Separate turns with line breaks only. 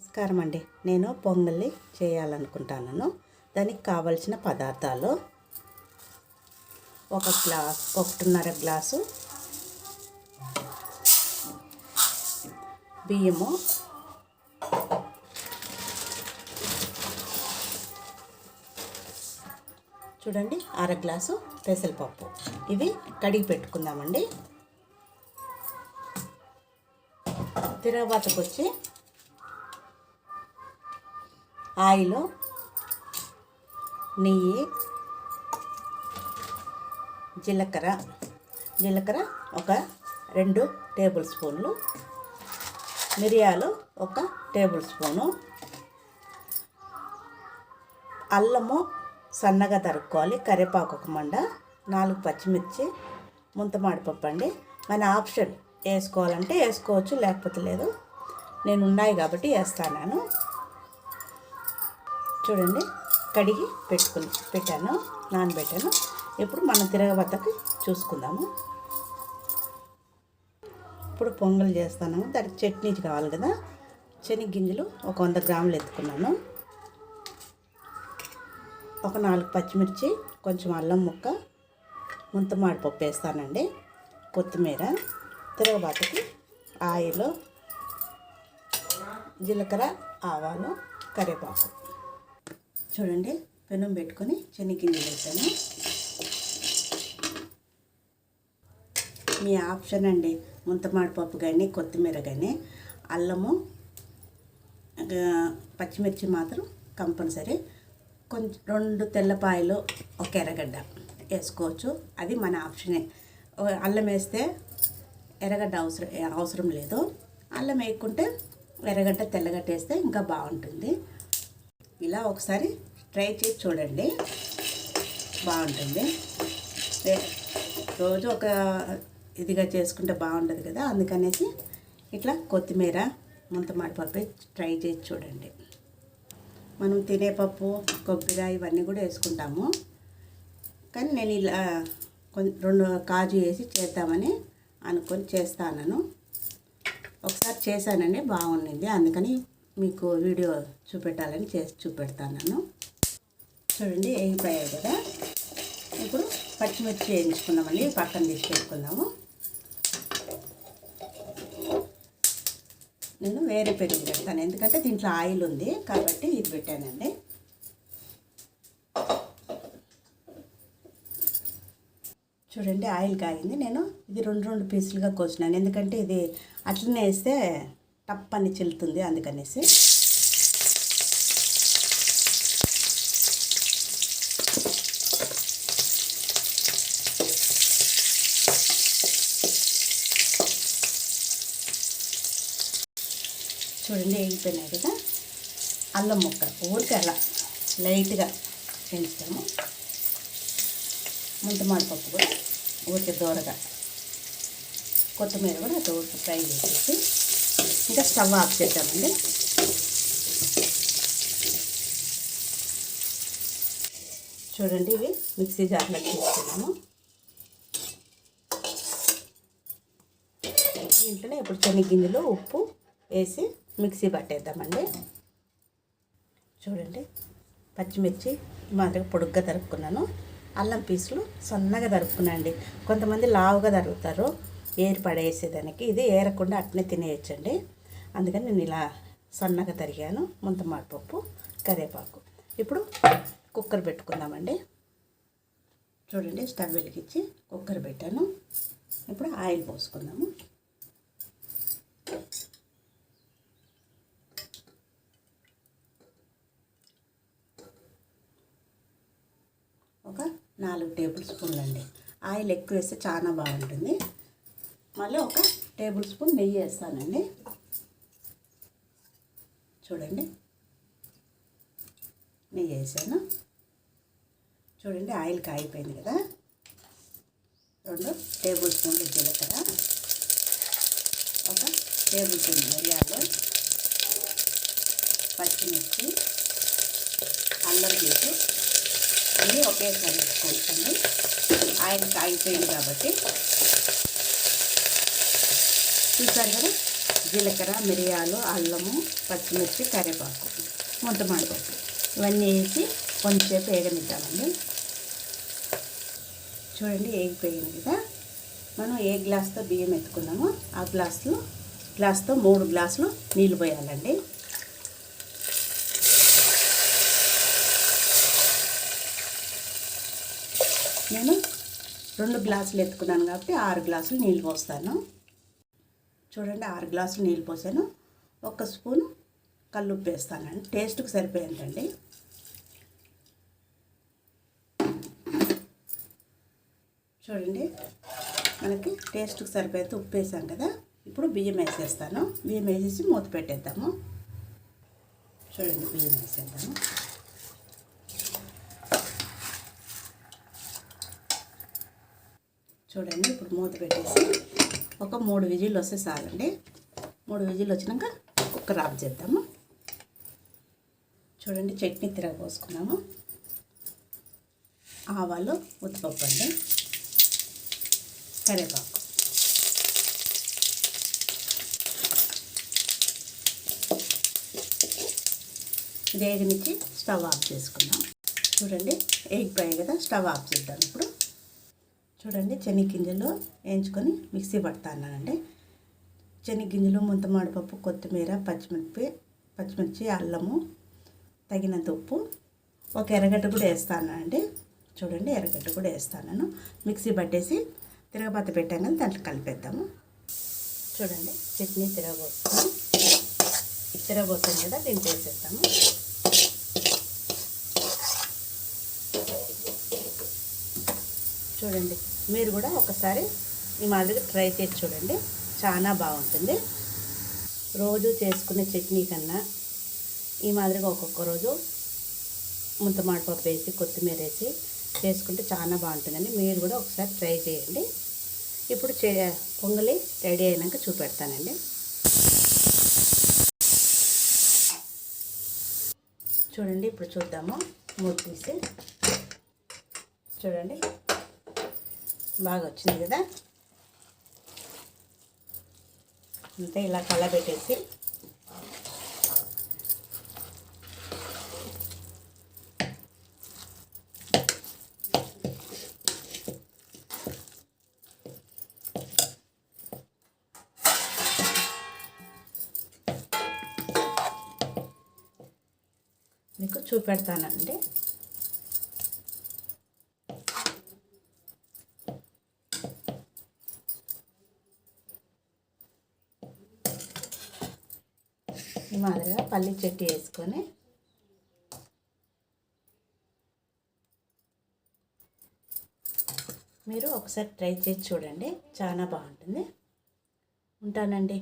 నమస్కారం అండి నేను పొంగల్ని చేయాలనుకుంటున్నాను దానికి కావలసిన పదార్థాలు ఒక గ్లాస్ ఒకటిన్నర గ్లాసు బియ్యము చూడండి అర గ్లాసు పెసరపప్పు. ఇవి కడిగి పెట్టుకుందామండి. తిరగబాతకు వచ్చి ఆయిల్ నెయ్యి జీలకర్ర. జీలకర్ర ఒక రెండు టేబుల్ స్పూన్లు. మిరియాలు ఒక టేబుల్ స్పూను. అల్లము సన్నగా తరుక్కోవాలి. కరివేపాకు ఒక మండ నాలుగు పచ్చిమిర్చి ముంతమాడిపప్పు అండి. మన ఆప్షన్ వేసుకోవాలంటే వేసుకోవచ్చు లేకపోతే లేదు. నేను ఉన్నాయి కాబట్టి వేస్తాను. చూడండి కడిగి పెట్టుకుని పెట్టాను నానబెట్టాను. ఇప్పుడు మనం తిరగబద్దకి చూసుకుందాము. ఇప్పుడు పొంగల్ చేస్తాను. దానికి చట్నీ కావాలి కదా. శనగగింజలు ఒక వంద గ్రాములు ఎత్తుకున్నాను. ఒక నాలుగు పచ్చిమిర్చి కొంచెం అల్లం ముక్క ముంతమాడి పప్పు వేస్తానండి. కొత్తిమీర తిరగబాతకి ఆయిల్ జీలకర్ర ఆవాలు కరివేపాకు. చూడండి పెనం పెట్టుకొని శనగగింజలు వేసాను. మీ ఆప్షన్ అండి ముంతమాడిపప్పు కానీ కొత్తిమీర కానీ అల్లము పచ్చిమిర్చి మాత్రం కంపల్సరీ. కొంచెం రెండు తెల్లపాయలు ఒక ఎర్రగడ్డ వేసుకోవచ్చు. అది మన ఆప్షనే. అల్లం వేస్తే ఎర్రగడ్డ అవసరం అవసరం లేదు. అల్లం వేయకుంటే ఎర్రగడ్డ తెల్లగడ్డ వేస్తే ఇంకా బాగుంటుంది. ఇలా ఒకసారి ట్రై చేసి చూడండి. బాగుంటుంది. రోజు ఒక ఇదిగా చేసుకుంటే బాగుంటుంది కదా అందుకనేసి ఇట్లా కొత్తిమీర ముంతమాడిపప్పు ట్రై చేసి చూడండి. మనం తినే పప్పు కొబ్బరి ఇవన్నీ కూడా వేసుకుంటాము. కానీ నేను ఇలా కొంచెం రెండు కాజు వేసి చేద్దామని అనుకొని చేస్తాను ఒకసారి చేశానండి బాగుండింది. అందుకని మీకు వీడియో చూపెట్టాలని చేసి చూపెడతాను చూడండి ఎగిపోయాయి కదా. ఇప్పుడు పచ్చిమిర్చి వేయించుకుందామండి పక్కన తీసి పెట్టుకుందాము నేను వేరే పెరుగు పెడతాను ఎందుకంటే దీంట్లో ఆయిల్ ఉంది కాబట్టి ఇది పెట్టానండి. చూడండి ఆయిల్ కాగింది. నేను ఇది రెండు రెండు పీసులుగా కోసినాను ఎందుకంటే ఇది అట్లనే వేస్తే టప్పని అని చిల్లుతుంది అందుకనేసి. చూడండి వేగిపోయినాయి కదా. అల్లం ముక్క ఊరికి అలా లైట్గా పెంచుతాము ముంతమాడి పప్పు కూడా ఊరికి దూరగా. కొత్తిమీర కూడా అట్లా ఊరికి ఫ్రై చేసేసి ఇంకా స్టవ్ ఆఫ్ చేద్దామండి. చూడండి ఇవి మిక్సీ జార్లో తీసుకున్నాము. దీంట్లోనే ఇప్పుడు చెనిగ్గింజలు ఉప్పు వేసి మిక్సీ పట్టేద్దామండి. చూడండి పచ్చిమిర్చి మాదిరిగా పొడుగ్గా తరుపుకున్నాను. అల్లం పీసులు సన్నగా తరుపుకున్నాండి కొంతమంది లావుగా తరుగుతారు ఏరి పడేసేదానికి ఇది ఏరకుండా అట్నే తినేయచ్చండి. అందుకని నేను ఇలా సన్నగా తరిగాను. ముంతమాడిపప్పు కరివేపాకు. ఇప్పుడు కుక్కర్ పెట్టుకుందామండి. చూడండి స్టవ్ వెలిగించి కుక్కర్ పెట్టాను. ఇప్పుడు ఆయిల్ పోసుకుందాము. ఒక నాలుగు టేబుల్ స్పూన్లు అండి ఆయిల్ ఎక్కువ వేస్తే చాలా బాగుంటుంది. మళ్ళీ ఒక టేబుల్ స్పూన్ నెయ్యి వేస్తానండి. చూడండి. నెయ్యి వేసాను. చూడండి ఆయిల్ కాగిపోయింది కదా. రెండు టేబుల్ స్పూన్లు జీలకర్ర. ఒక టేబుల్ స్పూన్ మిరియాలు. పచ్చిమిర్చి. అల్లం పీసు అన్నీ ఒకేసారి వేసుకోవచ్చండి ఆయిల్ కాగిపోయింది కాబట్టి చూసారు కదా? జీలకర్ర మిరియాలు అల్లము పచ్చిమిర్చి కరివేపాకు. ముంతమాడిపప్పు ఇవన్నీ వేసి కొంచెంసేపు వేగనిద్దామండి. చూడండి వేగిపోయింది కదా? మనం ఏ గ్లాస్తో బియ్యం ఎత్తుకున్నామో ఆ గ్లాస్లో గ్లాస్తో మూడు గ్లాసులు నీళ్ళు పోయాలండి. నేను రెండు గ్లాసులు ఎత్తుకున్నాను కాబట్టి ఆరు గ్లాసులు నీళ్ళు పోస్తాను. చూడండి ఆరు గ్లాసులు నీళ్ళు పోసాను. ఒక స్పూను కల్లుప్పు వేస్తానండి. టేస్ట్కి సరిపోయిందండి చూడండి మనకి టేస్ట్కి సరిపోయేది ఉప్పు వేసాం కదా. ఇప్పుడు బియ్యం వేసేస్తాను. బియ్యం వేసేసి మూత పెట్టేద్దాము. చూడండి బియ్యం వేసేద్దాము. చూడండి ఇప్పుడు మూత పెట్టేసి ఒక మూడు విజిల్లు వస్తే చాలండి. మూడు విజిల్లు వచ్చినాక కుక్కర్ ఆఫ్ చేద్దాము. చూడండి చట్నీ తిరగపోసుకున్నాము ఆవాలు ఉత్పప్పు అండి. కరివేపాకు. వేగనిచ్చి స్టవ్ ఆఫ్ చేసుకుందాం. ఎగ్ ఎగిపోయాయి కదా స్టవ్ ఆఫ్ చేద్దాం ఇప్పుడు. చూడండి చెనిగ్గింజలు వేయించుకొని మిక్సీ పడతానండి చెనిగ్గింజలు ముంతమాడిపప్పు కొత్తిమీర పచ్చిమిర్చి పచ్చిమిర్చి అల్లము తగినంత ఉప్పు ఒక ఎర్రగడ్డ కూడా వేస్తానండి. చూడండి ఎర్రగడ్డ కూడా వేస్తాను మిక్సీ పట్టేసి తిరగబాత పెట్టాం కానీ దాంట్లో కలిపేద్దాము. చూడండి చట్నీ తిరగబోస్తాము తిరగబోతాం కదా దీంట్లో వేసేస్తాము చూడండి మీరు కూడా ఒకసారి ఈ మాదిరిగా ట్రై చేసి చూడండి. చాలా బాగుంటుంది. రోజు చేసుకునే చట్నీ కన్నా ఈ మాదిరిగా ఒక్కొక్క రోజు ముంతమాడిపప్పు వేసి కొత్తిమీర వేసి చేసుకుంటే చాలా బాగుంటుందండి. మీరు కూడా ఒకసారి ట్రై చేయండి. ఇప్పుడు చే పొంగలి రెడీ అయినాక చూపెడతానండి. చూడండి ఇప్పుడు చూద్దాము. మూడు తీసి. చూడండి. బాగా వచ్చింది కదా. అంతే ఇలా కలబెట్టేసి. మీకు చూపెడతానండి ఈ మాదిరిగా పల్లి చెట్టు వేసుకొని మీరు ఒకసారి ట్రై చేసి చూడండి. చాలా బాగుంటుంది. ఉంటానండి.